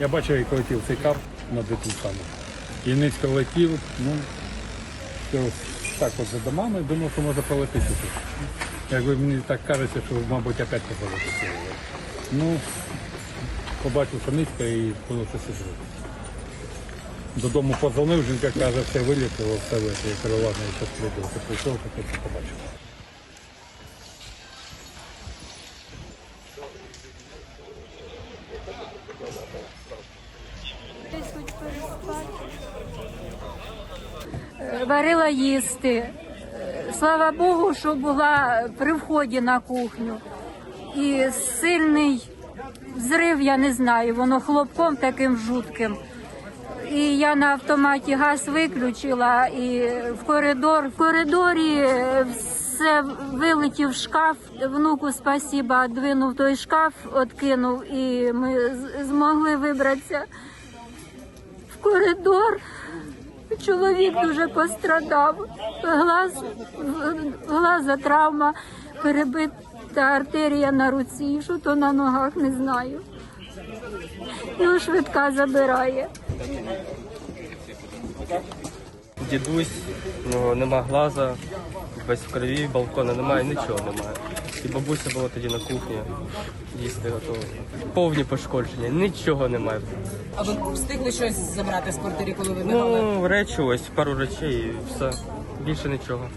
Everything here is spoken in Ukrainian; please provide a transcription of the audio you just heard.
Я бачив, як летів цей кап над цим самим. І низько летів, ну, то так от за домами, думав, що може пролетіти тут. Якби мені так кажеться, що, мабуть, опять не. Ну, побачив, що низько і це зробити. Додому позвонив, жінка каже, все вилітіло, все вилетіло. Я кажу, ладно, я. Це прийшов, таке це побачив. Варила їсти. Слава Богу, що була при вході на кухню. І сильний взрив, я не знаю, воно хлопком таким жутким. І я на автоматі газ виключила і в коридор. В коридорі все вилетів шкаф. Внуку спасіба, двинув той шкаф, откинув, і ми змогли вибратися коридор. Чоловік дуже пострадав. Глаз, глаза травма, перебита артерія на руці, що то на ногах не знаю. Його швидка забирає. Дідусь, ну нема глаза, весь в крові, балкона немає, нічого немає. І бабуся була тоді на кухні, їсти готова. Повні пошкодження, нічого немає. А ви встигли щось забрати з квартири, коли ви бігали? Ну, речі ось, пару речей і все. Більше нічого.